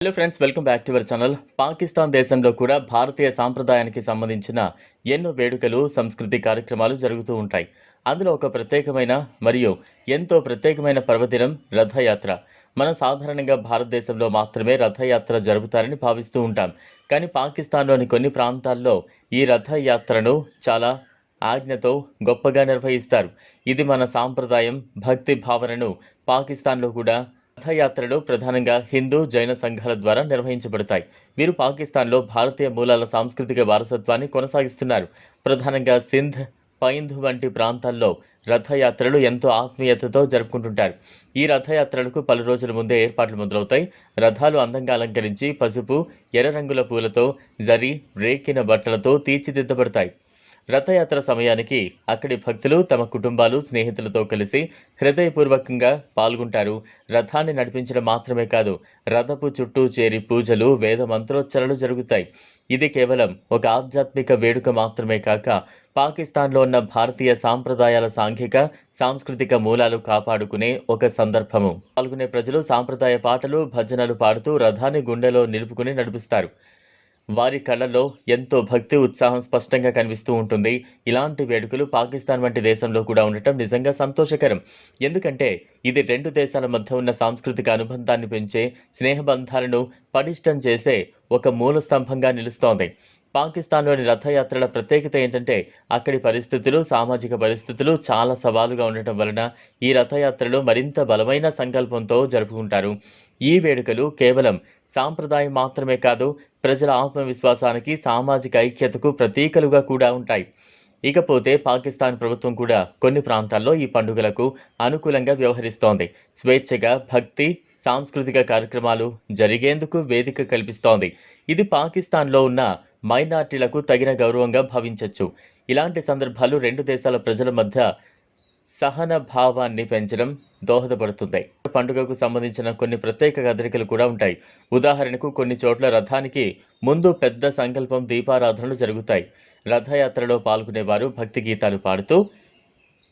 Hello friends welcome back to our channel Pakistan దేశంలో కూడా భారతీయ సాంప్రదాయానికి సంబంధించిన ఎన్నో వేడుకలు సంస్కృతి కార్యక్రమాలు జరుగుతూ ఉంటాయి. అందులో ఒక ప్రత్యేకమైన మరియు ఎంతో ప్రత్యేకమైన పర్వదినం రథయాత్ర. మనం సాధారణంగా భారతదేశంలో మాత్రమే రథయాత్ర జరుపుతారని భావిస్తూ ఉంటాం. కానీ పాకిస్తాన్లోని కొన్ని ప్రాంతాల్లో ఈ రథయాత్రను చాలా ఆజ్ఞతో గొప్పగా నిర్వహిస్తారు. ఇది మన సాంప్రదాయం భక్తి భావనను పాకిస్తాన్లో కూడా రథయాత్రలు ప్రధానంగా హిందూ జైన సంఘాల ద్వారా నిర్వహించబడతాయి. వీరు పాకిస్తాన్లో భారతీయ మూలాల సాంస్కృతిక వారసత్వాన్ని కొనసాగిస్తున్నారు. ప్రధానంగా సింధ్ పైంధు వంటి ప్రాంతాల్లో రథయాత్రలు ఎంతో ఆత్మీయతతో జరుపుకుంటుంటారు. ఈ రథయాత్రలకు పలు రోజుల ముందే ఏర్పాట్లు మొదలవుతాయి. రథాలు అందంగా అలంకరించి పసుపు ఎర్ర రంగుల పూలతో జరి రేకిన బట్టలతో తీర్చిదిద్దబడతాయి. రథయాత్ర సమయానికి అక్కడి భక్తులు తమ కుటుంబాలు స్నేహితులతో కలిసి హృదయపూర్వకంగా పాల్గొంటారు. రథాన్ని నడిపించడం మాత్రమే కాదు రథపు చుట్టూ చేరి పూజలు వేద మంత్రోచ్చరణలు జరుగుతాయి. ఇది కేవలం ఒక ఆధ్యాత్మిక వేడుక మాత్రమే కాక పాకిస్తాన్లో ఉన్న భారతీయ సాంప్రదాయాల సాంఘిక సాంస్కృతిక మూలాలు కాపాడుకునే ఒక సందర్భము. పాల్గొనే ప్రజలు సాంప్రదాయ పాటలు భజనలు పాడుతూ రథాన్ని గుండెలో నిలుపుకుని నడిపిస్తారు. వారి కళ్ళల్లో ఎంతో భక్తి ఉత్సాహం స్పష్టంగా కనిపిస్తూ ఉంటుంది. ఇలాంటి వేడుకలు పాకిస్తాన్ వంటి దేశంలో కూడా ఉండటం నిజంగా సంతోషకరం. ఎందుకంటే ఇది రెండు దేశాల మధ్య ఉన్న సాంస్కృతిక అనుబంధాన్ని పెంచే స్నేహబంధాలను పటిష్టం చేసే ఒక మూల స్తంభంగా నిలుస్తోంది. పాకిస్తాన్లోని రథయాత్రల ప్రత్యేకత ఏంటంటే అక్కడి పరిస్థితులు సామాజిక పరిస్థితులు చాలా సవాలుగా ఉండటం వలన ఈ రథయాత్రలు మరింత బలమైన సంకల్పంతో జరుపుకుంటారు. ఈ వేడుకలు కేవలం సాంప్రదాయం మాత్రమే కాదు ప్రజల ఆత్మవిశ్వాసానికి సామాజిక ఐక్యతకు ప్రతీకలుగా కూడా ఉంటాయి. ఇకపోతే పాకిస్తాన్ ప్రభుత్వం కూడా కొన్ని ప్రాంతాల్లో ఈ పండుగలకు అనుకూలంగా వ్యవహరిస్తోంది. స్వేచ్ఛగా భక్తి సాంస్కృతిక కార్యక్రమాలు జరిగేందుకు వేదిక కల్పిస్తోంది. ఇది పాకిస్తాన్లో ఉన్న మైనార్టీలకు తగిన గౌరవంగా భావించవచ్చు ఇలాంటి సందర్భాలు రెండు దేశాల ప్రజల మధ్య సహన భావాన్ని పెంచడం దోహదపడుతుంది. పండుగకు సంబంధించిన కొన్ని ప్రత్యేక కదలికలు కూడా ఉంటాయి. ఉదాహరణకు కొన్ని చోట్ల రథానికి ముందు పెద్ద సంకల్పం దీపారాధనలు జరుగుతాయి. రథయాత్రలో పాల్గొనేవారు భక్తి గీతాలు పాడుతూ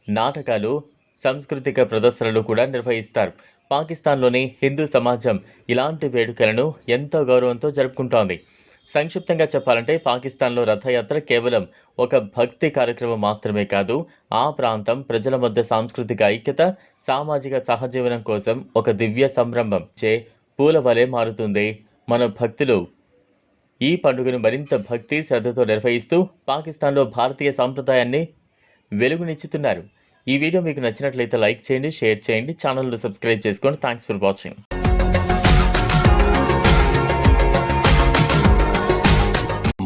నాటకాలు సాంస్కృతిక ప్రదర్శనలు కూడా నిర్వహిస్తారు. పాకిస్తాన్లోని హిందూ సమాజం ఇలాంటి వేడుకలను ఎంతో గౌరవంతో జరుపుకుంటోంది. సంక్షిప్తంగా చెప్పాలంటే పాకిస్తాన్లో రథయాత్ర కేవలం ఒక భక్తి కార్యక్రమం మాత్రమే కాదు ఆ ప్రాంతం ప్రజల మధ్య సాంస్కృతిక ఐక్యత సామాజిక సహజీవనం కోసం ఒక దివ్య సంరంభం చే పూల వలె మారుతుంది. మన భక్తులు ఈ పండుగను మరింత భక్తి శ్రద్ధతో నిర్వహిస్తూ పాకిస్తాన్లో భారతీయ సాంప్రదాయాన్ని వెలుగునిచ్చుతున్నారు ఈ వీడియో మీకు నచ్చినట్లయితే లైక్ చేయండి షేర్ చేయండి ఛానల్ను సబ్స్క్రైబ్ చేసుకోండి. Thanks for watching